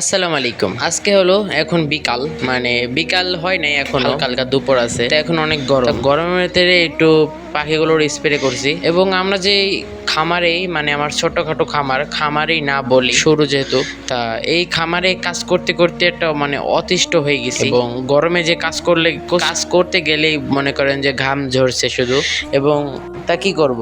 আসসালামু আলাইকুম। আজকে হলো এখন বিকাল মানে বিকাল হয় নাই এখন। কালকা দুপুর আছে। এখন অনেক গরম। গরমের একটু পাখিগুলোর স্প্রে করছি। এবং আমরা যে খামারেই মানে আমার ছোটখাটো খামার খামারেই না বলি শুরু যেহেতু তা এই খামারে কাজ করতে করতে একটা মানে অতিষ্ঠ হয়ে গেছে। এবং গরমে যে কাজ করলে কাজ করতে গেলেই মনে করেন যে ঘাম ঝরছে শুধু। এবং তা কি করব?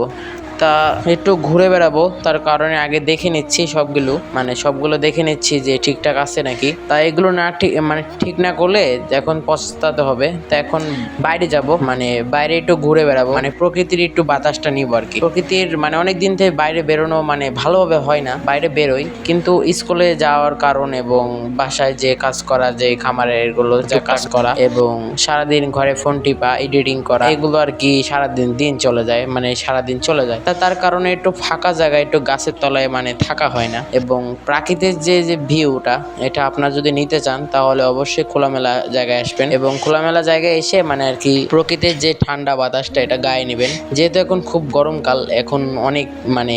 তা একটু ঘুরে বেড়াবো তার কারণে আগে দেখে নিচ্ছি সবগুলো মানে সবগুলো দেখে নিচ্ছি যে ঠিকঠাক আছে নাকি। তা এগুলো না ঠিক মানে ঠিক না করলে এখন পস্তাতে হবে তা এখন বাইরে যাব মানে বাইরে একটু ঘুরে বেড়াবো মানে প্রকৃতির একটু বাতাসটা নিব আর কি। প্রকৃতির মানে অনেক দিন থেকে বাইরে বেরোনো মানে ভালোভাবে হয় না বাইরে বেরোই কিন্তু স্কুলে যাওয়ার কারণ এবং বাসায় যে কাজ করা যে খামারের এগুলো যে কাজ করা এবং সারাদিন ঘরে ফোন টিপা এডিটিং করা এগুলো আর কি সারাদিন দিন চলে যায় মানে সারাদিন চলে যায়। তা তার কারণে একটু ফাঁকা জায়গায় একটু গাছের তলায় মানে থাকা হয় না। এবং প্রাকৃতিক যে যে ভিউটা এটা আপনার যদি নিতে চান তাহলে অবশ্যই খোলামেলা জায়গায় আসবেন। এবং খোলামেলা জায়গায় এসে মানে আর কি প্রকৃতির যে ঠান্ডা বাতাসটা এটা গায়ে নেবেন। যেহেতু এখন খুব গরমকাল এখন অনেক মানে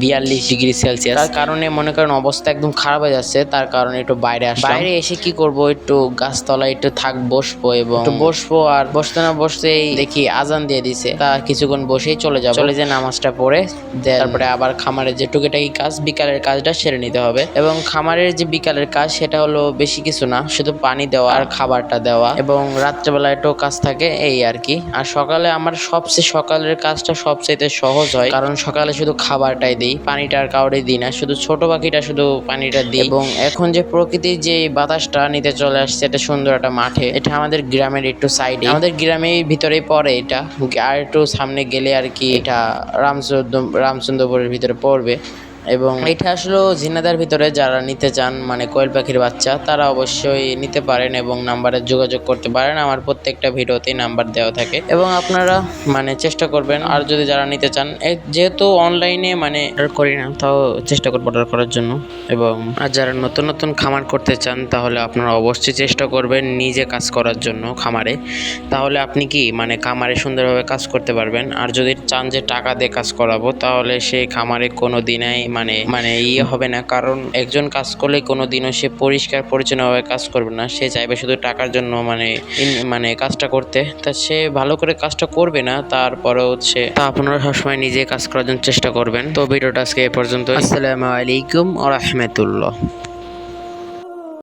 বিয়াল্লিশ ডিগ্রি সেলসিয়াস। তার কারণে মনে করেন অবস্থা একদম খারাপ হয়ে যাচ্ছে। তার কারণে একটু বাইরে আসলাম। বাইরে এসে কি করব? একটু গাছতলায় একটু থাক বসবো এবং বসবো আর বসতে না বসতেই দেখি আজান দিয়ে দিছে। তা কিছুক্ষণ বসেই চলে যাব। চলে যে নামাজটা then তারপরে আবার খামারের যে টুকিটাকি কাজ বিকালের কাজটা সেরে নিতে হবে। এবং খামারের যে বিকালের কাজ সেটা হলো বেশি কিছু না শুধু পানি দেওয়া আর খাবারটা দেওয়া এবং রাত্রেবেলা একটু কাজ থাকে এই আর কি। আর সকালে আমার সবচেয়ে সকালের কাজটা সবচেয়ে সহজ হয় কারণ সকালে শুধু খাবারটাই দিই পানিটা আর কাউরে দিই না শুধু ছোট পাখিটা শুধু পানিটা দিই। এবং এখন যে প্রকৃতির যে বাতাসটা নিতে চলে আসছে এটা সুন্দর একটা মাঠে এটা আমাদের গ্রামের একটু সাইডে আমাদের গ্রামের ভিতরেই পড়ে এটা আর একটু সামনে গেলে আর কি এটা রামচন্দ্র রামচন্দ্রপুরের ভিতরে পড়বে। এবং এটা আসলে জিনাদার ভিতরে যারা নিতে চান মানে কোয়েল পাখির বাচ্চা, তারা অবশ্যই নিতে পারেন এবং নাম্বারে যোগাযোগ করতে পারেন। আমার প্রত্যেকটা ভিডিওতেই নাম্বার দেওয়া থাকে। এবং আপনারা মানে চেষ্টা করবেন। আর যদি যারা নিতে চান যেহেতু অনলাইনে মানে অর্ডার করি না, তাও চেষ্টা করব অর্ডার করার জন্য। এবং আর যারা নতুন নতুন খামার করতে চান, তাহলে আপনারা অবশ্যই চেষ্টা করবেন নিজে কাজ করার জন্য খামারে। তাহলে আপনি কি মানে খামারে সুন্দরভাবে কাজ করতে পারবেন। আর যদি চান যে টাকা দিয়ে কাজ করাবো, তাহলে সেই খামারে কোনো দিনাই মানে মানে ইয়ে হবে না। কারণ একজন কাজ করলে কোনো দিনও সে পরিষ্কার, পরিচ্ছন্নভাবে কাজ করবে না। সে চাইবে শুধু টাকার জন্য মানে মানে কাজটা করতে। তা সে ভালো করে কাজটা করবে না তারপরে হচ্ছে তা আপনারা সবসময় নিজে কাজ করার জন্য চেষ্টা করবেন। তো ভিডিওটা আজকে এ পর্যন্ত আসসালামু আলাইকুম ও রহমতুল্লাহ।